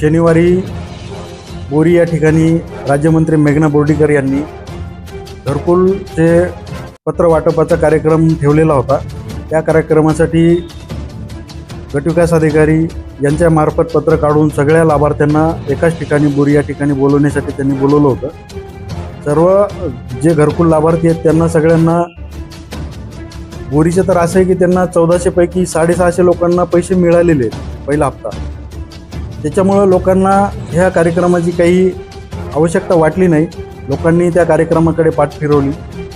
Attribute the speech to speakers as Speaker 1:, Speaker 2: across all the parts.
Speaker 1: शनिवारी बोरी या ठिकाणी राज्यमंत्री मेघना बोर्डीकर यांनी घरकुलचे पत्र वाटपाचा कार्यक्रम ठेवलेला होता. त्या कार्यक्रमासाठी गटविकास अधिकारी यांच्यामार्फत पत्र काढून सगळ्या लाभार्थ्यांना एकाच ठिकाणी बोरी या ठिकाणी बोलवण्यासाठी त्यांनी बोलवलं होतं. सर्व जे घरकुल लाभार्थी आहेत त्यांना सगळ्यांना बोरीचं तर असं आहे की त्यांना चौदाशेपैकी साडेसहाशे लोकांना पैसे मिळालेले आहेत पहिला हप्ता. त्याच्यामुळं लोकांना ह्या कार्यक्रमाची काही आवश्यकता वाटली नाही. लोकांनी त्या कार्यक्रमाकडे पाठ फिरवली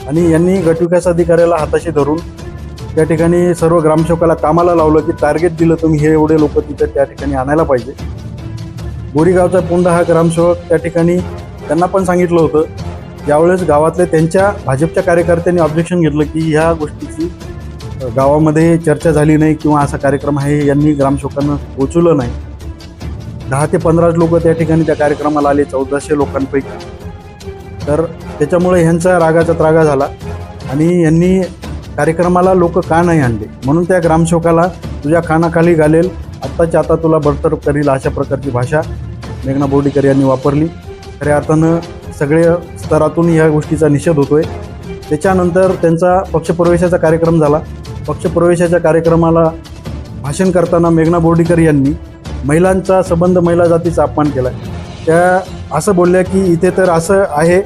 Speaker 1: आणि यांनी गटविकास अधिकाऱ्याला हाताशी धरून त्या ठिकाणी सर्व ग्रामसेवकाला कामाला लावलं की टार्गेट दिलं तुम्ही हे एवढे लोक तिथे त्या ठिकाणी आणायला पाहिजे. बोरीगावचा पोंडा हा ग्रामसेवक त्या ठिकाणी त्यांना पण सांगितलं होतं ज्यावेळेस गावातले त्यांच्या भाजपच्या कार्यकर्त्यांनी ऑब्जेक्शन घेतलं की ह्या गोष्टीची गावामध्ये चर्चा झाली नाही किंवा असा कार्यक्रम आहे यांनी ग्रामसेवकांना पोचवलं नाही. दहा ते पंधरा लोक त्या ठिकाणी त्या कार्यक्रमाला आले चौदाशे लोकांपैकी. तर त्याच्यामुळे ह्यांचा रागाचा त्रागा झाला आणि यांनी कार्यक्रमाला लोक का नाही आणले? म्हणून त्या ग्रामसेवकाला तुझ्या कानाखाली घालेल आत्ताच्या आता तुला बडतर्फ करील अशा प्रकारची भाषा मेघना बोर्डीकर यांनी वापरली. खऱ्या अर्थानं सगळ्या स्तरातून या गोष्टीचा निषेध होतोय. त्याच्यानंतर त्यांचा पक्षप्रवेशाचा कार्यक्रम झाला. पक्षप्रवेशाच्या कार्यक्रमाला भाषण करताना मेघना बोर्डीकर यांनी महिलांचा संबंध महिला जातीचा अपमान केला त्या असं बोलल्या की इथे तर असं आहे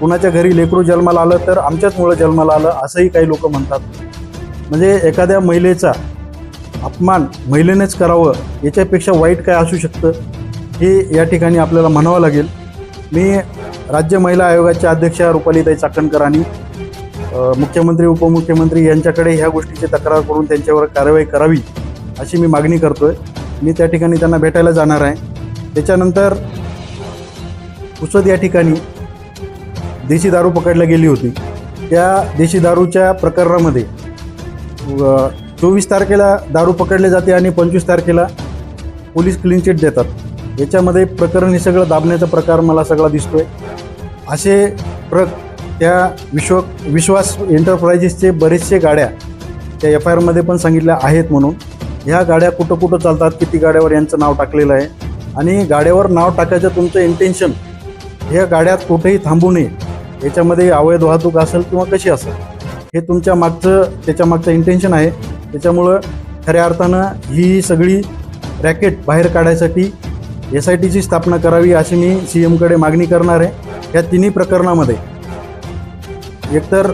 Speaker 1: कुणाच्या घरी लेकरू जन्माला आलं तर आमच्याचमुळं जन्माला आलं असंही काही लोक म्हणतात. म्हणजे एखाद्या महिलेचा अपमान महिलेनेच करावं याच्यापेक्षा वाईट काय असू शकतं हे या ठिकाणी आपल्याला म्हणावं लागेल. मी राज्य महिला आयोगाच्या अध्यक्षा रुपालीताई चाकणकर आणि मुख्यमंत्री उपमुख्यमंत्री यांच्याकडे ह्या गोष्टीची तक्रार करून त्यांच्यावर कारवाई करावी अशी मी मागणी करतोय. मी त्या ठिकाणी त्यांना भेटायला जाणार आहे. त्याच्यानंतर पुसद या ठिकाणी देशी दारू पकडल्या गेली होती. त्या देशी दारूच्या प्रकरणामध्ये चोवीस तारखेला दारू पकडले जाते आणि पंचवीस तारखेला पोलीस क्लीन चिट देतात. याच्यामध्ये प्रकरण हे सगळं दाबण्याचा प्रकार मला सगळा दिसतोय. असे प्र त्या विश्व विश्वास एंटरप्रायझेसचे बरेचसे गाड्या त्या एफ आय आरमध्ये पण सांगितल्या आहेत म्हणून. ह्या गाड्या कुठं कुठं चालतात किती गाड्यावर यांचं नाव टाकलेलं आहे. आणि गाड्यावर नाव टाकायचं तुमचं इंटेन्शन ह्या गाड्यात कुठेही थांबू नये. याच्यामध्ये अवैध वाहतूक असेल किंवा कशी असेल हे तुमच्या मागचं त्याच्या मागचं इंटेन्शन आहे. त्याच्यामुळं खऱ्या अर्थानं ही सगळी रॅकेट बाहेर काढायसाठी एस आय टीची स्थापना करावी अशी मी सी एमकडे मागणी करणार आहे. या तिन्ही प्रकरणामध्ये एकतर